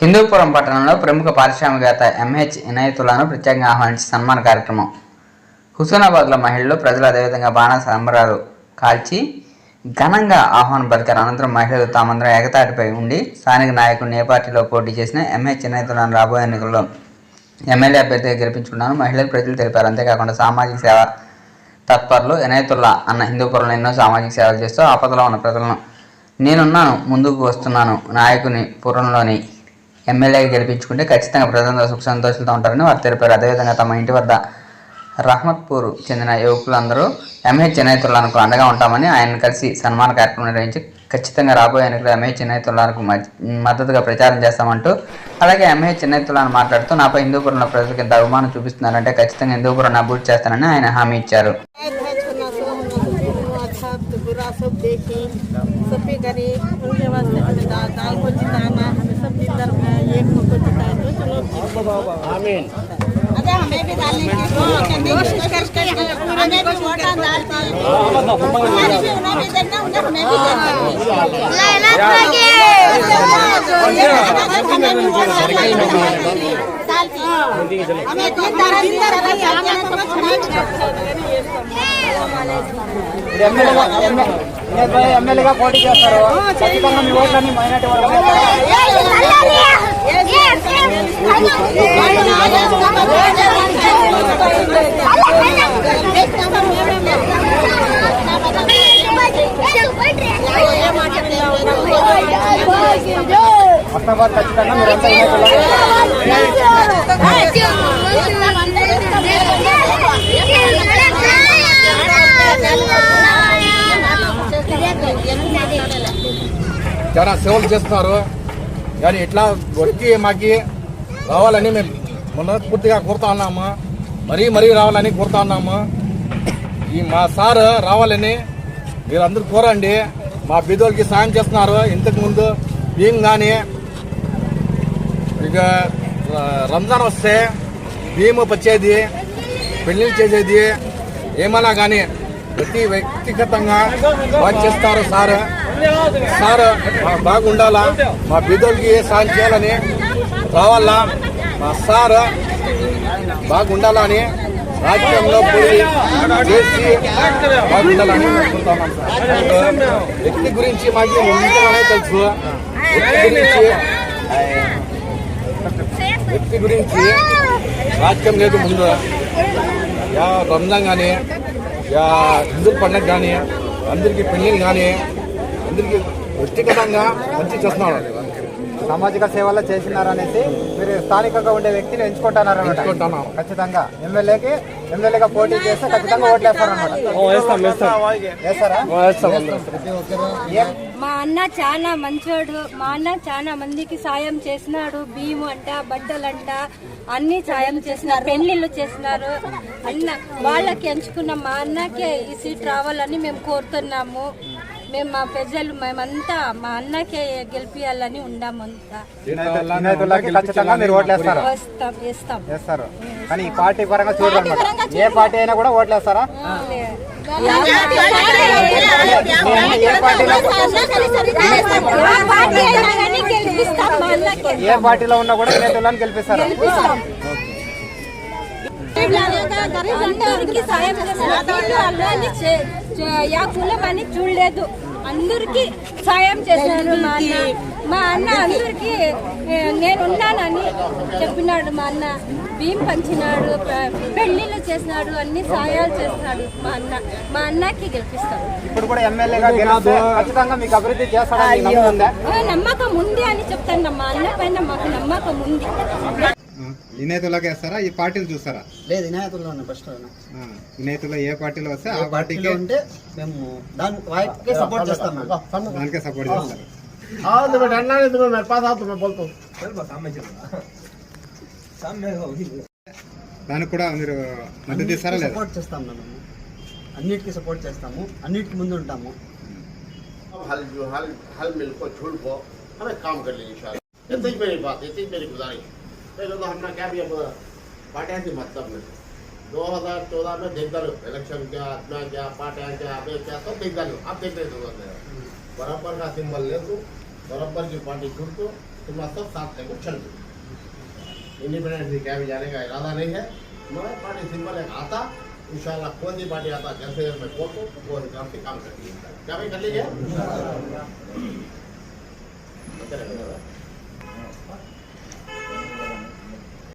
హిందూపురం పట్టణంలో ప్రముఖ పారిశ్రామికవేత్త ఎంహెచ్ ఇనాయతులను ప్రత్యేకంగా ఆహ్వానించి సన్మాన కార్యక్రమం. హుస్నాబాద్లో మహిళలు ప్రజలు అదేవిధంగా బాణ సంబరాలు కాల్చి ఘనంగా ఆహ్వానం పలికారు. అనంతరం మహిళలు తామందరం ఏకతాటిపై ఉండి స్థానిక నాయకుడిని ఏ పార్టీలో పోటీ చేసిన ఎంహెచ్ ఇనాయతులను రాబోయే ఎన్నికల్లో ఎమ్మెల్యే అభ్యర్థిగా గెలిపించుకున్నాను మహిళలు ప్రజలు తెలిపారు. అంతేకాకుండా సామాజిక సేవ తత్పరులు ఇనయతుల్లా అన్న హిందూపురంలో ఎన్నో సామాజిక సేవలు చేస్తూ ఆపదలో ఉన్న ప్రజలను నేనున్నాను ముందుకు వస్తున్నాను. నాయకుని పురంలోని ఎమ్మెల్యేగా గెలిపించుకుంటే ఖచ్చితంగా ప్రజలందరూ సుఖ సంతోషాలతో ఉంటారని వారు తెలిపారు అదేవిధంగా తమ ఇంటి వద్ద రహమత్పూర్ చెందిన యువకులందరూ ఎంహెచ్ చెన్నైతుల్లానికి అండగా ఉంటామని ఆయన కలిసి సన్మాన కార్యక్రమం నిర్వహించి ఖచ్చితంగా రాబోయే ఎన్నికలు ఎంహెచ్ చెన్నైతుల్లానికి మద్దతుగా ప్రచారం చేస్తామంటూ అలాగే ఎంహెచ్ చెన్నైతుల్లాని మాట్లాడుతూ నాపై హిందూపురంలో ప్రజలకు ఇంత అభిమానం చూపిస్తున్నారంటే ఖచ్చితంగా హిందూపురాన్ని అభివృద్ధి చేస్తానని ఆయన హామీ ఇచ్చారు अच्छा बुरा सब देखी सब भी करी उनके वास्ते हमें दाल दाल को जिताना आमीन अरे हमें भी डालने की कोशिश करके हमें भी वोटा डालते हैं हमारी भी उन्हें भी देना उन्हें हमें भी देना हमें भी वोट डालते हैं हमें तीन तरह तीन तरह का जाना तो ఎమ్మెల్యేగా పోటీ చేస్తారు ఖచ్చితంగా మీ ఓట్లన్నీ మైనార్టీ వాళ్ళకి వారు ఖచ్చితంగా మీరంతా చాలా సేవలు చేస్తున్నారు? కానీ ఇట్లా వచ్చి మాకి రావాలని మేము మనస్ఫూర్తిగా కోరుతా ఉన్నాము. మరీ మరీ రావాలని కోరుతా ఉన్నాము. ఈ మా సార్ రావాలని మీరు అందరు కోరండి. మా బీదోళ్ళకి సాయం చేస్తున్నారు. ఇంతకుముందు బియ్యం కానీ ఇక రంజాన్ వస్తే బియ్యం వచ్చేది పెళ్ళిళ్ళు చేసేది ఏమైనా కానీ ప్రతి వ్యక్తిగతంగా బాగా చేస్తారు సార్. సార్ బాగుండాలా? మా బీదోళ్ళకి సాయం చేయాలని రావాలా? మా సార్ బాగుండాలా అని రాజ్యంలో పోయి చేసి బాగుండాలని అనుకుంటున్నాం సార్. వ్యక్తి గురించి మాకు ముందుగానే తెలుసు. వ్యక్తి గురించి వ్యక్తి గురించి రాజ్యం లేదు ముందు. యా రంజాన్ కానీ యా హిందూ పండుగ కానీ అందరికీ పెళ్ళిళ్ళు కానీ అందరికీ వ్యక్తిగతంగా మంచి చేస్తున్నాడు సామాజిక సేవలు చేసినారనేసి మీరు స్థానికంగా ఉండే వ్యక్తిని ఎంచుకుంటున్నారు ఎంచుకుంటున్నాం. ఖచ్చితంగా. ఎమ్మెల్యేకి ఎమ్మెల్యేగా పోటీ చేస్తే ఖచ్చితంగా ఓట్లు వేస్తారన్నమాట వేస్తారా? ప్రతి ఒక్కరు. ఏం? మా అన్న చాలా మంచోడు మా అన్న చాలా మందికి సాయం చేసినాడు. బియ్యం అంట బట్టలంట అన్ని సాయం చేసినారు. పెళ్ళిళ్ళు చేసినారు. అన్న వాళ్ళకి ఎంచుకున్న మా అన్నకే ఈ సీట్ రావాలని మేము కోరుతున్నాము. మేము మా ప్రజలు మేమంతా మా అన్నకే గెలిపియాలని ఉన్నామంతా వస్తాం వేస్తాం. వేస్తారు? కానీ ఈ పార్టీ పరంగా చూడరు అనమాట ఏ పార్టీ అయినా కూడా ఓట్లు వేస్తారా? ఏ పార్టీలో ఏ పార్టీలో ఉన్నా కూడా వినాయకులను గెలిపిస్తారా? అందరికి సాయం చేస్తున్నారు కులం అని చూడలేదు. అందరికి సాయం చేసినాడు మా అన్న. మా అన్న అందరికి నేనున్నానని చెప్పినాడు మా అన్న. బియ్యం పంచినాడు పెళ్ళిళ్ళు చేసినాడు అన్ని సాయాలు చేస్తున్నాడు మా అన్న. మా అన్నకి గెలిపిస్తాడు. ఇప్పుడు కూడా ఎమ్మెల్యేగా గెలిస్తే ఖచ్చితంగా మీకు అభివృద్ధి చేస్తారని నమ్మకం ఉందా ఆ, నమ్మకం ఉంది అని చెప్తాను మా అన్న పైన మాకు నమ్మకం ఉంది. వినేతులకు వేస్తారా ఈ పార్టీలు చూస్తారా లేదు వినాయకుల్లో ఉన్న ఫస్ట్ వినేతుల్లో ఏ పార్టీలో వస్తే ఆ పార్టీలో పార్టీకి ఉంటే మేము దాని వాటికే సపోర్ట్ చేస్తాం మేము. దానికే సపోర్ట్ చేస్తారు దానికి కూడా మీరు మద్దతు ఇస్తారా లేదా సపోర్ట్ చేస్తాం మేము అన్నిటికీ సపోర్ట్ చేస్తాము అన్నిటికి ముందు ఉంటాము हल जो हल हल मिल को छोड़ को हमें काम कर लेंगे इंशाल्लाह इतनी ही मेरी बात इतनी ही मेरी गुजारिश नहीं तो, तो हमने क्या भी पाटियाँ थी मतलब में। दो हज़ार चौदह में देखदार इलेक्शन क्या आत्मा क्या पाटियाँ क्या आप क्या सब देखदार आप देख रहे थे तो हम्म। बराबर का सिंबल ले तो बराबर की पार्टी छूट तो तुम सब साथ लेकर चल दो इंडिपेंडेंस क्या भी जाने का इरादा नहीं है। मगर पार्टी सिंबल एक आता इंशाल्लाह कौन सी पार्टी आता जैसे मैं बोल तो वो हिसाब से काम कर लीजिए क्या भाई कर लीजिए?